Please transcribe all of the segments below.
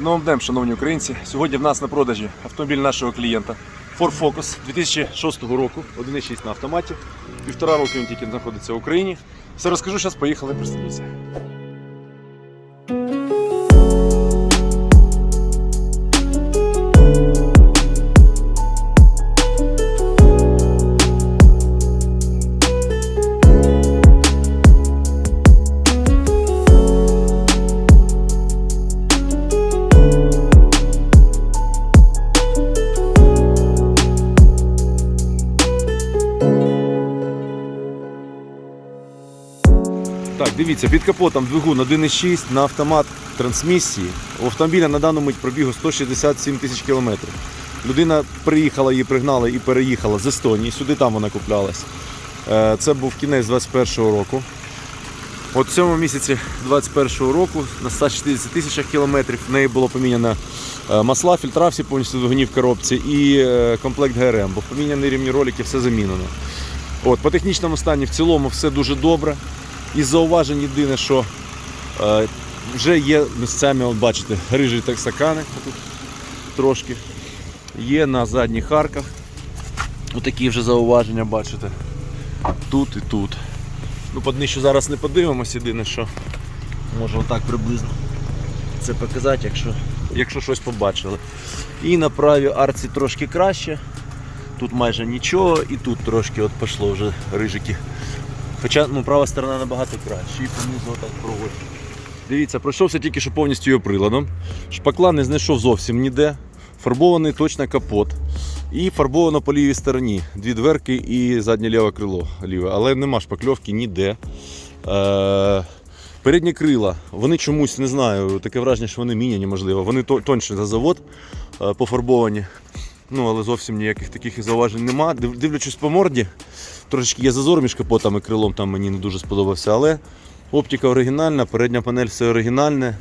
З новим днем, шановні українці. Сьогодні в нас на продажі автомобіль нашого клієнта Ford Focus 2006 року, 1.6 на автоматі. Півтора року він тільки знаходиться в Україні. Все розкажу, зараз поїхали, представлюся. Так, дивіться, під капотом двигун 1.6 на автомат трансмісії. У автомобіля на даному мить пробігу 167 тисяч кілометрів. Людина приїхала, її пригнали і переїхала з Естонії. Сюди там вона куплялась. Е, Це був кінець 21-го року. От в цьому місяці 21-го року на 160 тисячах кілометрів в неї було поміняно е, масла, фільтра всі повністю двигуні в коробці і е, комплект ГРМ, бо поміняні рівні ролики, все замінено. От, по технічному стані в цілому все дуже добре. Із зауважень єдине, що е, вже є місцями, от бачите, грижі таксакани тут трошки. Є на задніх арках. Отакі вже зауваження, бачите. Тут і тут. Ну, по днищу зараз не подивимось, єдине, що може отак приблизно це показати, якщо, якщо щось побачили. І на правій арці трошки краще. Тут майже нічого, і тут трошки от пішло вже рижики. Хоча ну, права сторона набагато краще. І понизу отак проводить. Дивіться, пройшовся тільки що повністю його приладом. Шпакла не знайшов зовсім ніде. Фарбований точно капот. І фарбовано по лівій стороні. Дві дверки і заднє ліве крило. Ліве. Але нема шпакльовки ніде. Е- Передні крила, вони чомусь не знаю, таке враження, що вони міняні, можливо. Вони то- тоньше за завод е, пофарбовані. Ну, але зовсім ніяких таких зауважень нема. Див- Дивлячись по морді, трошечки є зазор між капотом і крилом, там мені не дуже сподобався, але оптика оригінальна, передня панель все оригінальне.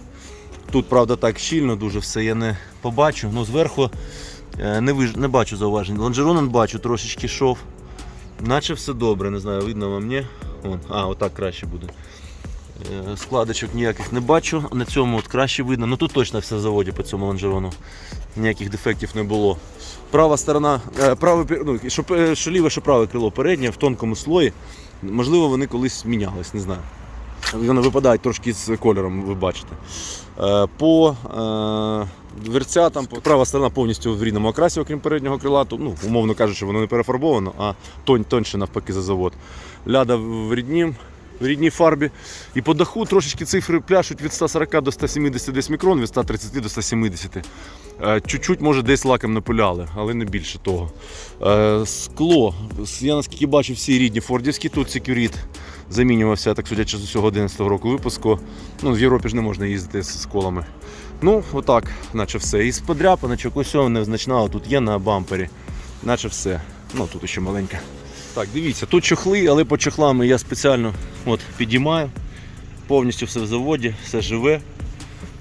Тут, правда, так щільно дуже все я не побачу. Ну, зверху е, не, виж... не бачу зауважень. Лонжеронен бачу, трошечки шов. Наче все добре, не знаю, видно вам ні. А, отак краще буде. Е, Складочок ніяких не бачу. На цьому от краще видно. Ну тут точно все в заводі по цьому лонжерону. Ніяких дефектів не було. Права сторона, е, праве, ну, що, що ліве, що праве крило переднє в тонкому слої. Можливо, вони колись мінялись, не знаю. Вони випадають трошки з кольором, ви бачите. Е, По е, дверцятам, права сторона повністю в рідному окрасі, окрім переднього крила. То, ну, умовно кажучи, воно не перефарбовано, а тонь, тоньше навпаки за завод. Ляда в ріднім, в рідній фарбі. І по даху трошечки цифри пляшуть від 140 до 170 десь мікрон, від 130 до 170. Е, Чуть-чуть, може, десь лаком напиляли, але не більше того. Е, Скло. Я наскільки бачу, всі рідні фордівські. Тут Security замінювався, так судячи з усього 11 року випуску. Ну, в Європі ж не можна їздити з колами. Ну, отак, наче все. Із подряпаночок, ось незначна, тут є на бампері. Наче все. Ну, тут ще маленька. Так, дивіться, тут чохли, але по чохлам я спеціально от, підіймаю. Повністю все в заводі, все живе.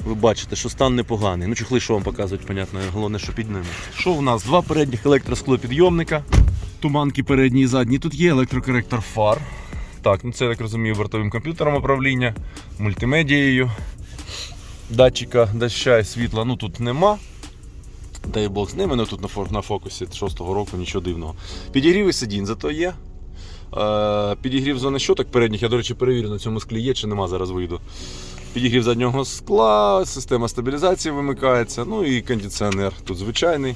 Ви бачите, що стан непоганий. Ну, чохли, що вам показують, понятно, головне, що під ними. Що в нас? Два передніх електросклопідйомника. Туманки передні і задні. Тут є електрокоректор фар. Так, ну це, я так розумію, бортовим комп'ютером управління, мультимедією. Датчика доща і світла ну тут нема. Дай Бог з ними, ну тут на, на фокусі 6-го року, нічого дивного. Підігрів і сидінь, зато є. Е, підігрів зони щоток передніх, я, до речі, перевірю, на цьому склі є чи нема, зараз вийду. Підігрів заднього скла, система стабілізації вимикається, ну і кондиціонер тут звичайний,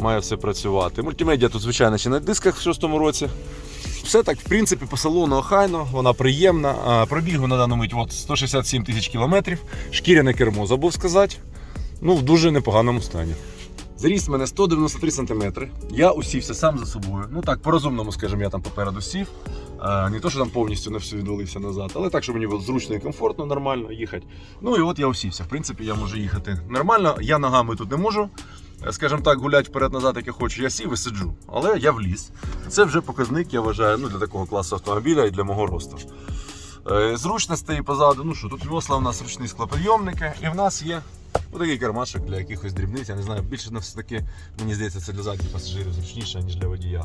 має все працювати. Мультимедіа тут, звичайно, ще на дисках в 6-му році. Все так, в принципі, по салону охайно, вона приємна. Пробігу на даному мить от 167 тисяч кілометрів. Шкіряне кермо, забув сказати. Ну, в дуже непоганому стані. Заріст в мене 193 см. Я усівся сам за собою. Ну так, по-розумному, скажімо, я там попереду сів. Е, Не то, що там повністю на всю відвалився назад, але так, щоб мені було зручно і комфортно, нормально їхати. Ну і от я усівся. В принципі, я можу їхати нормально. Я ногами тут не можу, е, скажімо так, гуляти вперед-назад, як я хочу. Я сів і сиджу. Але я вліз. Це вже показник, я вважаю, ну, для такого класу автомобіля і для мого росту. Е, Зручностей позаду, ну що, тут весла у нас ручні склопідйомники, і в нас є отакий кармашок для якихось дрібниць. Я не знаю, більше на все таки, мені здається, це для задніх пасажирів зручніше, ніж для водія.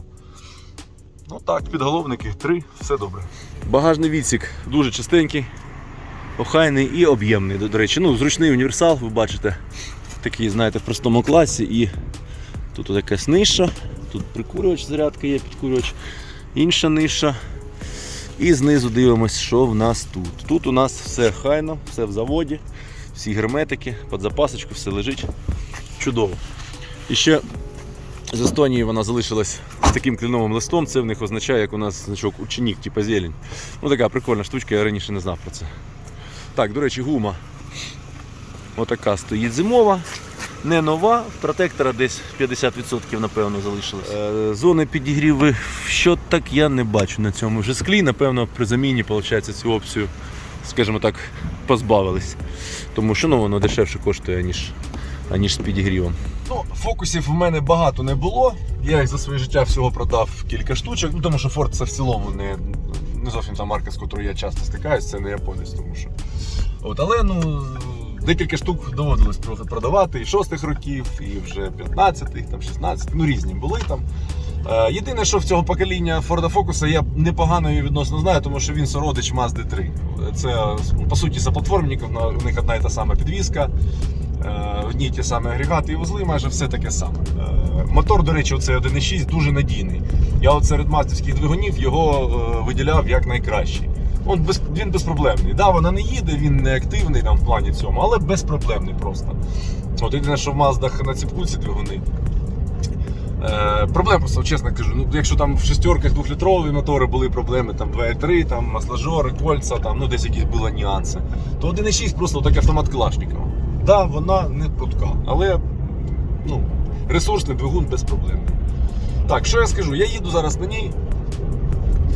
Ну так, підголовники, три, все добре. Багажний відсік дуже чистенький. охайний і об'ємний. До речі, ну, зручний універсал, ви бачите, такий, знаєте, в простому класі. І тут якась ниша, тут прикурювач, зарядка є, підкурювач, інша ниша. І знизу дивимось, що в нас тут. Тут у нас все хайно, все в заводі, всі герметики, під запасочку, все лежить. Чудово. І ще з Естонії вона залишилась з таким кленовим листом. Це в них означає, як у нас значок ученик, типа зелень. Ну така прикольна штучка, я раніше не знав про це. Так, до речі, гума. Отака стоїть зимова. Не нова, протектора десь 50% напевно залишилось. Е, зони підігріву, що так я не бачу на цьому вже склі. Напевно, при заміні виходить, цю опцію, скажімо так, позбавились. Тому що ну, воно дешевше коштує, ніж, аніж з підігрівом. Ну, фокусів в мене багато не було. Я їх за своє життя всього продав кілька штучок, ну тому що Ford це в цілому не, не зовсім та марка, з котрою я часто стикаюсь, це не японець, тому що. От, але ну, декілька штук доводилось продавати і 6 років, і вже 15-х, там 16 ну різні були там. Е, Єдине, що в цього покоління Ford Focus я непогано відносно знаю, тому що він сородич Mazda 3. Це по суті за платформників, у них одна і та сама підвізка. Е, одні й ті самі агрегати і вузли, майже все таке саме. Е, Мотор, до речі, оцей 1.6 дуже надійний. Я от серед маздівських двигунів його виділяв як найкращий. Он без, він безпроблемний. Да, вона не їде, він не активний там в плані цьому, але безпроблемний просто. От єдине, що в Маздах на ціпку ці двигуни. Е, проблем просто, чесно кажу, ну, якщо там в шестерках двохлітрові мотори були проблеми, там 2.3, там масложори, кольця, там, ну, десь якісь були нюанси, то 1.6 просто такий автомат Калашникова. Да, вона не прудка, але ну, ресурсний двигун без проблем. Так, що я скажу? Я їду зараз на ній.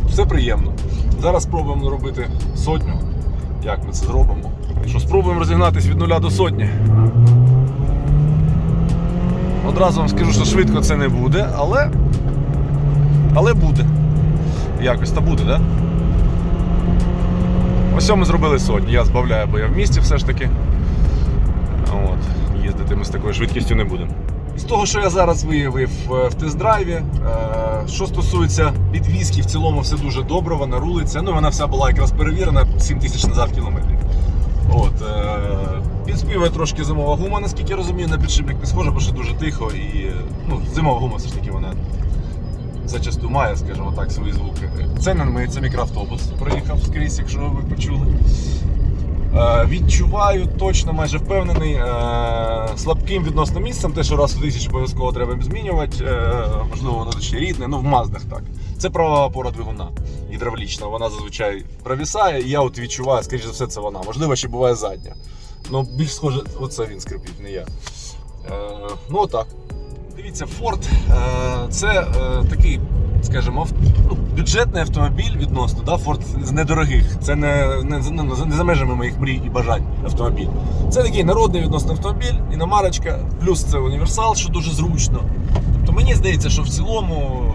Все приємно. Зараз спробуємо робити сотню. Як ми це зробимо? Що спробуємо розігнатись від нуля до сотні. Одразу вам скажу, що швидко це не буде, але. Але буде. Якось та буде, так? Да? Ось ми зробили сотню. Я збавляю, бо я в місті все ж таки. От, їздити ми з такою швидкістю не будемо. З того, що я зараз виявив е, в тест-драйві, е, що стосується підвізки, в цілому все дуже добре, вона рулиться. Ну, вона вся була якраз перевірена 7 тисяч назад кілометрів. От, е, підспівує трошки зимова гума, наскільки я розумію, на підшипник не схоже, бо що дуже тихо і ну, зимова гума все ж таки вона зачасту має, скажімо так, свої звуки. Це не ми, це мікроавтобус проїхав скрізь, якщо ви почули. Е, Відчуваю точно майже впевнений е, слабким відносно місцем, те, що раз в тисячу обов'язково треба змінювати. Е, можливо, воно ще рідне, ну в маздах так. Це права опора двигуна гідравлічна. Вона зазвичай провісає, і я от відчуваю, скоріш за все, це вона. Можливо, ще буває задня. Ну, більш схоже, оце він скрипів, не я. Е, ну, отак. Дивіться, Ford е, це е, такий, скажімо, ну, бюджетний автомобіль відносно. Да? Ford з недорогих. Це не, не, ну, не за межами моїх мрій і бажань автомобіль. Це такий народний відносно автомобіль, іномарочка, плюс це універсал, що дуже зручно. Тобто мені здається, що в цілому,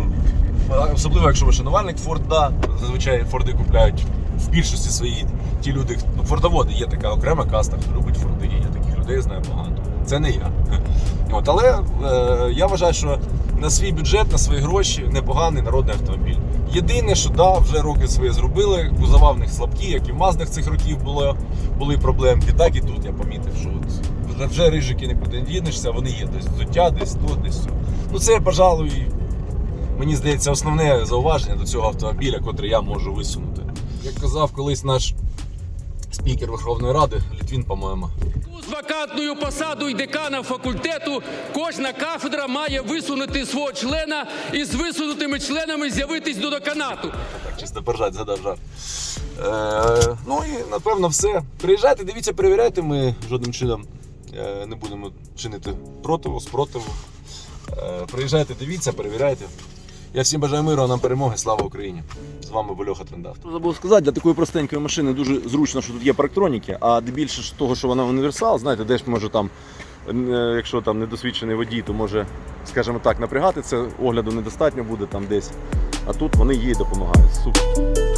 особливо якщо ви шанувальник Ford, зазвичай Форди купляють в більшості своїй ті люди, ну, фордоводи, є така окрема каста, хто любить Форди, я таких людей знаю багато. Це не я. От, але е, я вважаю, що на свій бюджет, на свої гроші непоганий народний автомобіль. Єдине, що да, вже роки свої зробили, кузова в них слабкі, як і в Маздах цих років було, були проблемки, так і тут я помітив, що от, вже рижики нікуди не дінешся, вони є десь взуття, десь тут, десь тут. Ну це, пожалуй, мені здається, основне зауваження до цього автомобіля, котре я можу висунути. Як казав колись наш спікер Верховної Ради, Літвін, по-моєму. З вакантною посадою декана факультету кожна кафедра має висунути свого члена і з висунутими членами з'явитись до деканату. Так, чисто поржать, задав жарт. Е, ну і напевно все. Приїжджайте, дивіться, перевіряйте, ми жодним чином е, не будемо чинити противу, спротиву. Е, приїжджайте, дивіться, перевіряйте. Я всім бажаю миру, а нам перемоги. Слава Україні! З вами Вольоха Трендав. Забув сказати, для такої простенької машини дуже зручно, що тут є парктроніки, а більше того, що вона універсал, знаєте, десь може там, е, якщо там недосвідчений водій, то може, скажімо так, напрягати це, огляду недостатньо буде там десь. А тут вони їй допомагають. Супер.